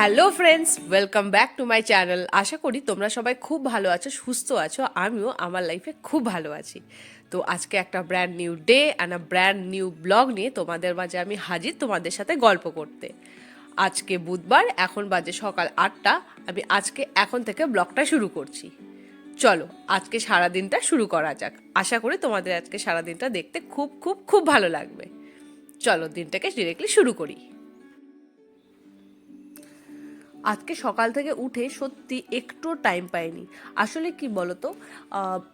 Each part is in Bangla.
Hello friends welcome back to my channel আশা করি তোমরা সবাই খুব ভালো আছো, সুস্থ আছো। আমিও আমার লাইফে খুব ভালো আছি। তো আজকে একটা brand new day and brand new blog নিয়ে তোমাদের মাঝে আমি হাজির তোমাদের সাথে গল্প করতে। আজকে বুধবার, এখন বাজে সকাল আটটা। আমি আজকে এখন থেকে ব্লগটা শুরু করছি। চলো, আজকে সারা দিনটা শুরু করা যাক। আশা করি তোমাদের আজকে সারা দিনটা দেখতে খুব খুব খুব ভালো লাগবে। চলো, দিনটাকে ডিরেক্টলি শুরু করি। আজকে সকাল থেকে উঠে সত্যি একটু টাইম পাইনি। আসলে কি বলতো?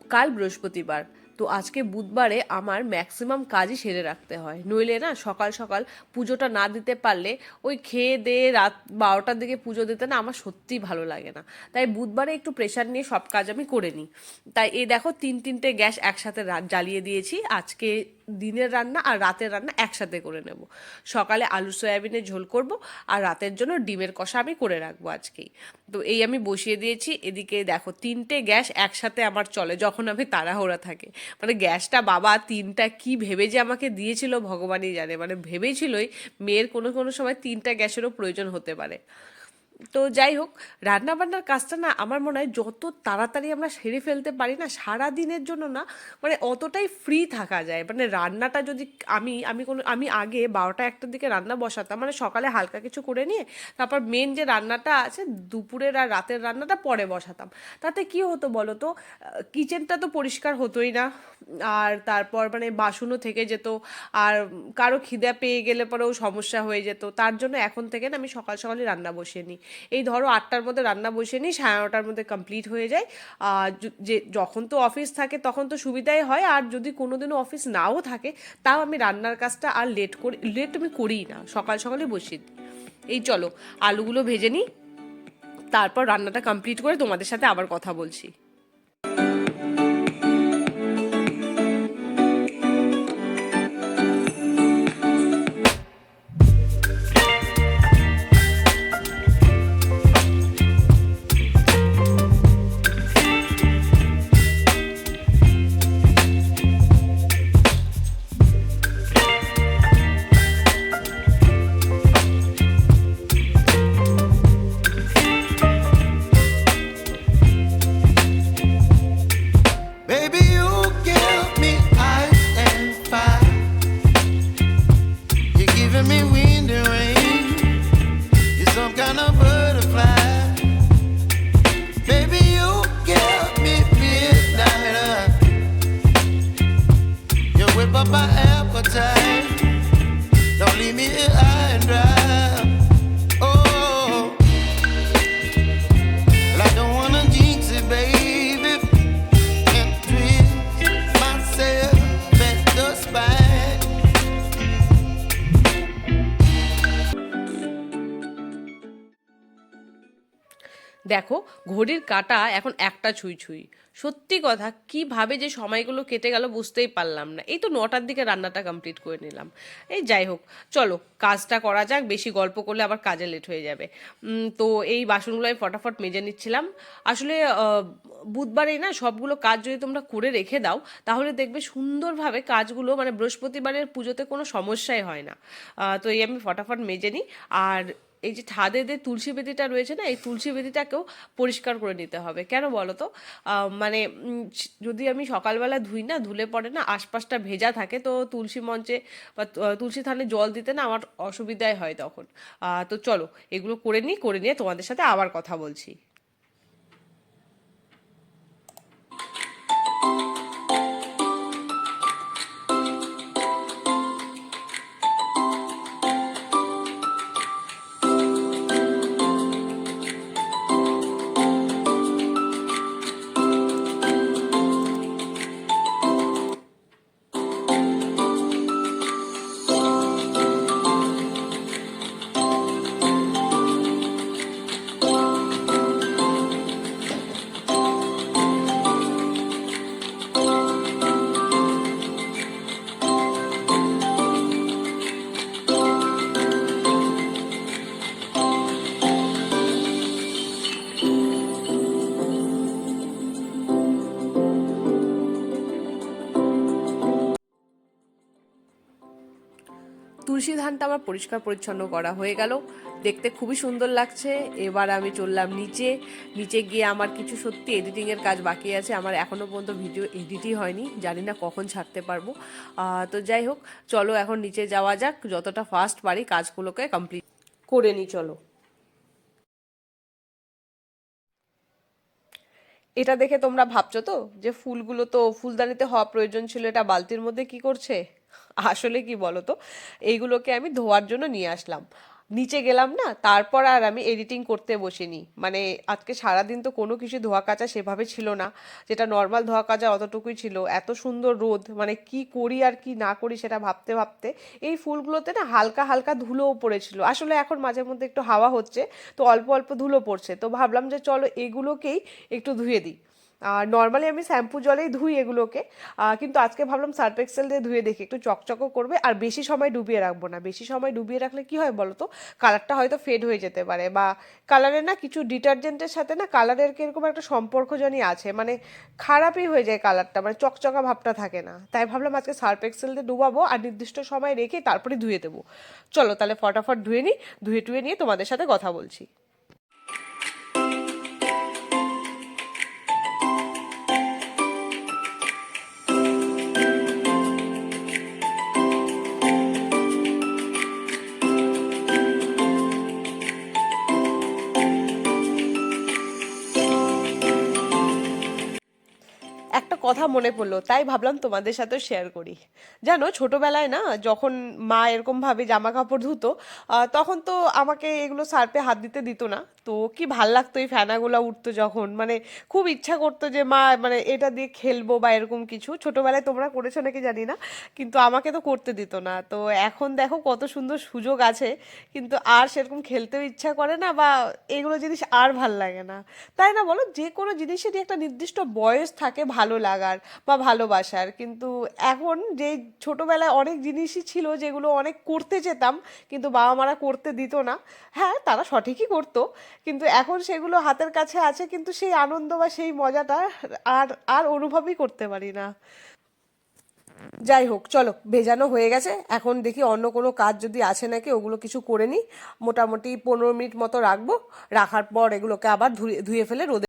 কাল বৃহস্পতিবার। তো আজকে বুধবারে আমার ম্যাক্সিমাম কাজই সেরে রাখতে হয়। নইলে না, সকাল সকাল পুজোটা না দিতে পারলে ওই খেয়ে দিয়ে রাত বারোটার দিকে পুজো দিতে না আমার সত্যিই ভালো লাগে না। তাই বুধবারে একটু প্রেশার নিয়ে সব কাজ আমি করে নিই। তাই এই দেখো তিন তিনটে গ্যাস একসাথে জ্বালিয়ে দিয়েছি। আজকে দিনের রান্না আর রাতের রান্না একসাথে করে নেব। সকালে আলু সয়াবিনের ঝোল করব আর রাতের জন্য ডিমের কষা আমি করে রাখব আজকেই। তো এই আমি বসিয়ে দিয়েছি। এদিকে দেখো তিনটে গ্যাস একসাথে আমার চলে যখন আমি তাড়াহুড়া থাকে। মানে গ্যাসটা বাবা তিনটা কি ভেবে যে আমাকে দিয়েছিল ভগবানই জানে। মানে ভেবেছিলই মেয়ের কোনো কোনো সময় তিনটা গ্যাসেরও প্রয়োজন হতে পারে। তো যাই হোক রান্না বান্নার কাজটা না আমার মনে হয় যত তাড়াতাড়ি আমরা সেরে ফেলতে পারি না সারা দিনের জন্য না মানে অতটাই ফ্রি থাকা যায়। মানে রান্নাটা যদি আমি আমি কোনো, আমি আগে বারোটা একটার দিকে রান্না বসাতাম মানে সকালে হালকা কিছু করে নিয়ে তারপর মেন যে রান্নাটা আছে, দুপুরের আর রাতের রান্নাটা পরে বসাতাম। তাতে কি হতো বলো তো কিচেনটা তো পরিষ্কার হতোই না, আর তারপর মানে বাসনও থেকে যেত, আর কারও খিদে পেয়ে গেলে পরেও সমস্যা হয়ে যেত। তার জন্য এখন থেকে না আমি সকাল সকালে রান্না বসিয়ে নিই। এই ধরো আটটার মধ্যে রান্না বসে নিই, সাড়ে নটার মধ্যে কমপ্লিট হয়ে যায়। আর যে যখন তো অফিস থাকে তখন তো সুবিধাই হয়, আর যদি কোনো দিনও অফিস নাও থাকে, তাও আমি রান্নার কাজটা আর লেট করি লেট আমি করি না, সকাল সকালে বসিয়ে দিই। এই চলো, আলুগুলো ভেজে নিই, তারপর রান্নাটা কমপ্লিট করে তোমাদের সাথে আবার কথা বলছি। yeah. দেখো, ঘড়ির কাটা এখন একটা ছুঁই ছুঁই। সত্যি কথা, কীভাবে যে সময়গুলো কেটে গেল বুঝতেই পারলাম না। এই তো নটার দিকে রান্নাটা কমপ্লিট করে নিলাম। এই যাই হোক, চলো, কাজটা করা যাক, বেশি গল্প করলে আবার কাজে লেট হয়ে যাবে। তো এই বাসনগুলো আমি ফটাফট মেজে নিচ্ছিলাম। আসলে বুধবারেই না সবগুলো কাজ যদি তোমরা করে রেখে দাও, তাহলে দেখবে সুন্দরভাবে কাজগুলো মানে বৃহস্পতিবারের পুজোতে কোনো সমস্যাই হয় না। তো এই আমি ফটাফট মেজে নিই। আর এই যে ছাদে যে তুলসী বেদিটা রয়েছে না, এই তুলসী বেদিটাকেও পরিষ্কার করে নিতে হবে। কেন বলো তো? মানে যদি আমি সকালবেলা ধুই না, ধুলে পড়ে না আশপাশটা ভেজা থাকে, তো তুলসী মঞ্চে বা তুলসী থানে জল দিতে না আমার অসুবিধাই হয় তখন। তো চলো, এগুলো করে নিই, করে নিয়ে তোমাদের সাথে আবার কথা বলছি। তুলসী ধানটা আমার পরিষ্কার পরিচ্ছন্ন করা হয়ে গেল। দেখতে খুবই সুন্দর লাগছে। এবার আমি চললাম নিচে। নিচে গিয়ে আমার কিছু সত্যি এডিটিংয়ের কাজ বাকি আছে। আমার এখনও পর্যন্ত ভিডিও এডিটই হয়নি। জানি না কখন ছাড়তে পারব। তো যাই হোক, চলো এখন নিচে যাওয়া যাক। যতটা ফাস্ট পারি কাজগুলোকে কমপ্লিট করে নিই, চলো। এটা দেখে তোমরা ভাবছ তো যে ফুলগুলো তো ফুলদানিতে হওয়া প্রয়োজন ছিল, এটা বালতির মধ্যে কি করছে? আসলে কি বলো তো এইগুলোকে আমি ধোয়ার জন্য নিয়ে আসলাম। নিচে গেলাম না, তারপর আর আমি এডিটিং করতে বসিনি। মানে আজকে সারাদিন তো কোনো কিছু ধোয়া কাচা সেভাবে ছিল না। যেটা নর্মাল ধোয়া কাচা অতটুকুই ছিল। এত সুন্দর রোদ মানে কি করি আর কি না করি সেটা ভাবতে ভাবতে এই ফুলগুলোতে না হালকা হালকা ধুলোও পড়েছিল। আসলে এখন মাঝে মধ্যে একটু হাওয়া হচ্ছে, তো অল্প অল্প ধুলো পড়ছে। তো ভাবলাম যে চলো এগুলোকেই একটু ধুয়ে দিই। নর্মালি আমি শ্যাম্পু জলেই ধুই এগুলোকে। কিন্তু আজকে ভাবলাম সার্ফ এক্সেল দিয়ে ধুয়ে দেখি, একটু চকচকও করবে আর বেশি সময় ডুবিয়ে রাখব না। বেশি সময় ডুবিয়ে রাখলে কি হয় বলো তো? কালারটা হয়তো ফেড হয়ে যেতে পারে বা কালারের না কিছু ডিটারজেন্টের সাথে না কালারের কীরকম একটা সম্পর্ক জানি আছে। মানে খারাপই হয়ে যায় কালারটা মানে চকচকা ভাবটা থাকে না। তাই ভাবলাম আজকে সার্ফ এক্সেল দিয়ে ডুবাবো আর নির্দিষ্ট সময় রেখে তারপরে ধুয়ে দেবো। চলো তাহলে ফটাফট ধুয়ে নিই ধুয়ে টুয়ে নিয়ে তোমাদের সাথে কথা বলছি। কথা মনে পড়ল, তাই ভাবলাম তোমাদের সাথেও শেয়ার করি। জানো, ছোটবেলায় না, যখন মা এরকমভাবে জামা কাপড় ধুতো তখন তো আমাকে এগুলো সার্পে হাত দিতে দিত না। তো কি ভালো লাগতো এই ফ্যানাগুলো উঠতো যখন মানে খুব ইচ্ছা করতো যে, মা মানে এটা দিয়ে খেলব বা এরকম কিছু। ছোটবেলায় তোমরা করেছ নাকি জানি না, কিন্তু আমাকে তো করতে দিত না। তো এখন দেখো কত সুন্দর সুযোগ আছে, কিন্তু আর সেরকম খেলতেও ইচ্ছা করে না বা এগুলো জিনিস আর ভালো লাগে না। তাই না বলো? যে কোনো জিনিসেরই একটা নির্দিষ্ট বয়স থাকে ভালো লাগার বা ভালোবাসার। কিন্তু এখন যে ছোটবেলায় অনেক জিনিসই ছিল যেগুলো অনেক করতে যেতাম, কিন্তু বাবা মারা করতে দিত না। হ্যাঁ তারা সঠিকই করতো, কিন্তু এখন সেগুলো হাতের কাছে আছে, কিন্তু সেই আনন্দ বা সেই মজাটা আর আর অনুভবই করতে পারি না। যাই হোক, চলো, ভেজানো হয়ে গেছে। এখন দেখি অন্য কোনো কাজ যদি আছে নাকি, ওগুলো কিছু করে নিই। মোটামুটি পনেরো মিনিট মতো রাখব। রাখার পর এগুলোকে আবার ধুয়ে ধুয়ে ফেলে রোদে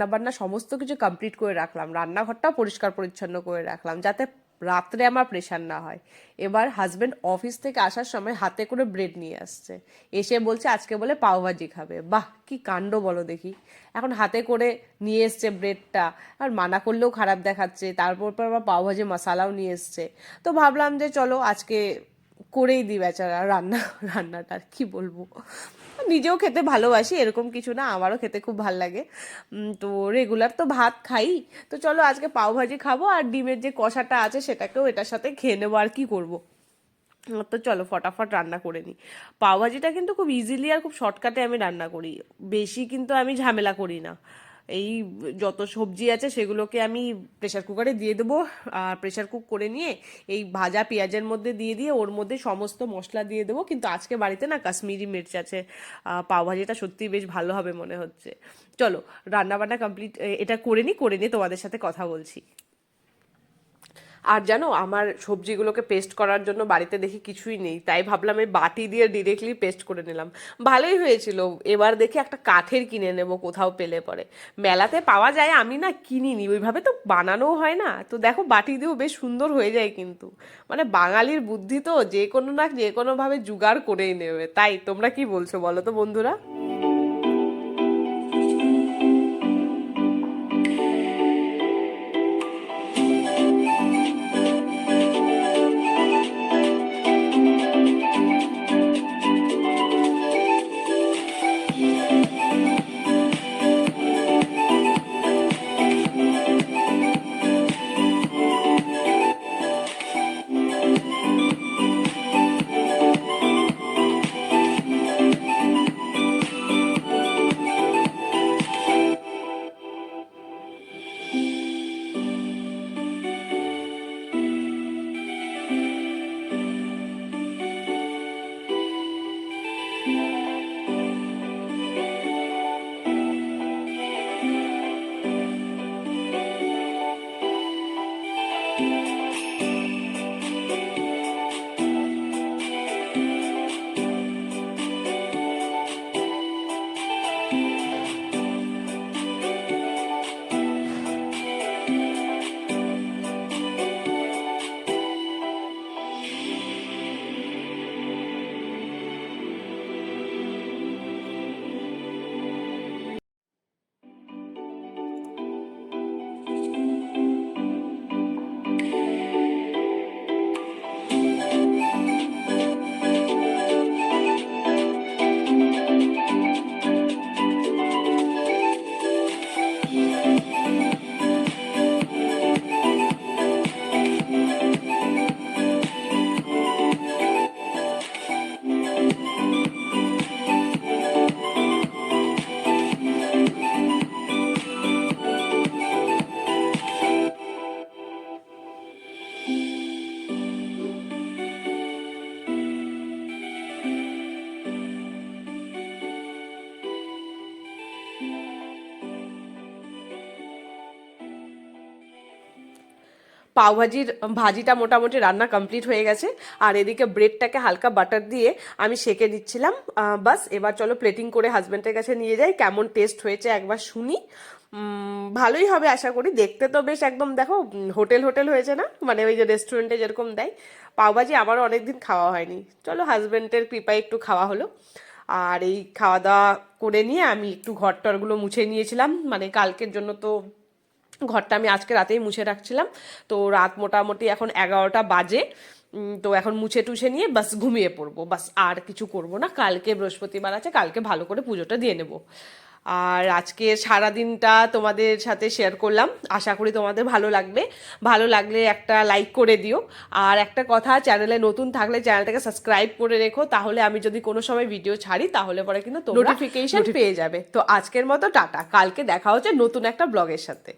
রান্না বান্না সমস্ত কিছু কমপ্লিট করে রাখলাম। রান্নাঘরটাও পরিষ্কার পরিচ্ছন্ন করে রাখলাম যাতে রাত্রে আমার প্রেশার না হয়। এবার হাজবেন্ড অফিস থেকে আসার সময় হাতে করে ব্রেড নিয়ে আসছে। এসে বলছে, আজকে বলে পাওভাজি খাবে। বাহ, কি কাণ্ড বলো দেখি। এখন হাতে করে নিয়ে এসছে ব্রেডটা আর মানা করলেও খারাপ দেখাচ্ছে। তারপর পর আবার পাওভাজি মশালাও নিয়ে এসছে। তো ভাবলাম যে চলো, আজকে করেই দিই বেচারা রান্না, রান্নাটা কি বলব। নিজেও খেতে ভালোবাসি, এরকম কিছু না, আমারও খেতে খুব ভালো লাগে। তো রেগুলার তো ভাত খাই। তো চলো আজকে পাওভাজি খাব আর ডিমের যে কষাটা আছে সেটাকেও এটার সাথে খেয়ে নেব আর কি করব। তো চলো ফটাফট রান্না করে নিই। পাওভাজিটা কিন্তু খুব ইজিলি আর খুব শর্টকাটে আমি রান্না করি। বেশি কিন্তু আমি ঝামেলা করি না। এই যত সবজি আছে সেগুলোকে আমি প্রেশার কুকারে দিয়ে দেবো। আর প্রেশার কুক করে নিয়ে এই ভাজা পেঁয়াজের মধ্যে দিয়ে দিয়ে ওর মধ্যে সমস্ত মশলা দিয়ে দেবো। কিন্তু আজকে বাড়িতে না কাশ্মীরি মির্চ আছে পাওভাজিটা সত্যিই বেশ ভালো হবে মনে হচ্ছে। চলো, রান্নাবান্না কমপ্লিট এটা করে নিই, করে নিয়ে তোমাদের সাথে কথা বলছি। আর জানো, আমার সবজিগুলোকে পেস্ট করার জন্য বাড়িতে দেখি কিছুই নেই। তাই ভাবলাম এই বাটি দিয়ে ডিরেক্টলি পেস্ট করে নিলাম। ভালোই হয়েছিল। এবার দেখি একটা কাঠের কিনে নেব, কোথাও পেলে পরে। মেলাতে পাওয়া যায়, আমি না কিনিনি। ওইভাবে তো বানানোও হয় না। তো দেখো, বাটি দিয়েও বেশ সুন্দর হয়ে যায় কিন্তু। মানে বাঙালির বুদ্ধি তো, যে কোনো না যে কোনোভাবে জোগাড় করেই নেবে। তাই, তোমরা কি বলছো বলো তো বন্ধুরা? পাওভাজির ভাজিটা মোটামুটি রান্না কমপ্লিট হয়ে গেছে। আর এদিকে ব্রেডটাকে হালকা বাটার দিয়ে আমি সেকে দিচ্ছিলাম বাস, এবার চলো প্লেটিং করে হাজব্যান্ডের কাছে নিয়ে যাই। কেমন টেস্ট হয়েছে একবার শুনি। ভালোই হবে আশা করি। দেখতে তো বেশ একদম দেখো হোটেল হোটেল হয়েছে না? মানে ওই যে রেস্টুরেন্টে যেরকম দেয়। পাওভাজি আমারও অনেকদিন খাওয়া হয়নি। চলো হাজব্যান্ডের কৃপায় একটু খাওয়া হলো। আর এই খাওয়া দাওয়া করে নিয়ে আমি একটু ঘর টরগুলো মুছে নিয়েছিলাম। মানে কালকের জন্য তো ঘরটা আমি আজকে রাতেই মুছে রাখছিলাম। তো রাত মোটামুটি এখন এগারোটা বাজে। তো এখন মুছে টুছে নিয়ে বাস ঘুমিয়ে পড়ব। বাস আর কিছু করব না। কালকে বৃহস্পতিবার আছে কালকে ভালো করে পুজোটা দিয়ে নেব। আর আজকে সারা দিনটা তোমাদের সাথে শেয়ার করলাম। আশা করি তোমাদের ভালো লাগবে। ভালো লাগলে একটা লাইক করে দিও। আর একটা কথা চ্যানেলে নতুন থাকলে চ্যানেলটাকে সাবস্ক্রাইব করে রেখো। তাহলে আমি যদি কোনো সময় ভিডিও ছাড়ি তাহলে পরে কিন্তু নোটিফিকেশন পেয়ে যাবে। তো আজকের মতো টাটা। কালকে দেখা হচ্ছে নতুন একটা ব্লগের সাথে।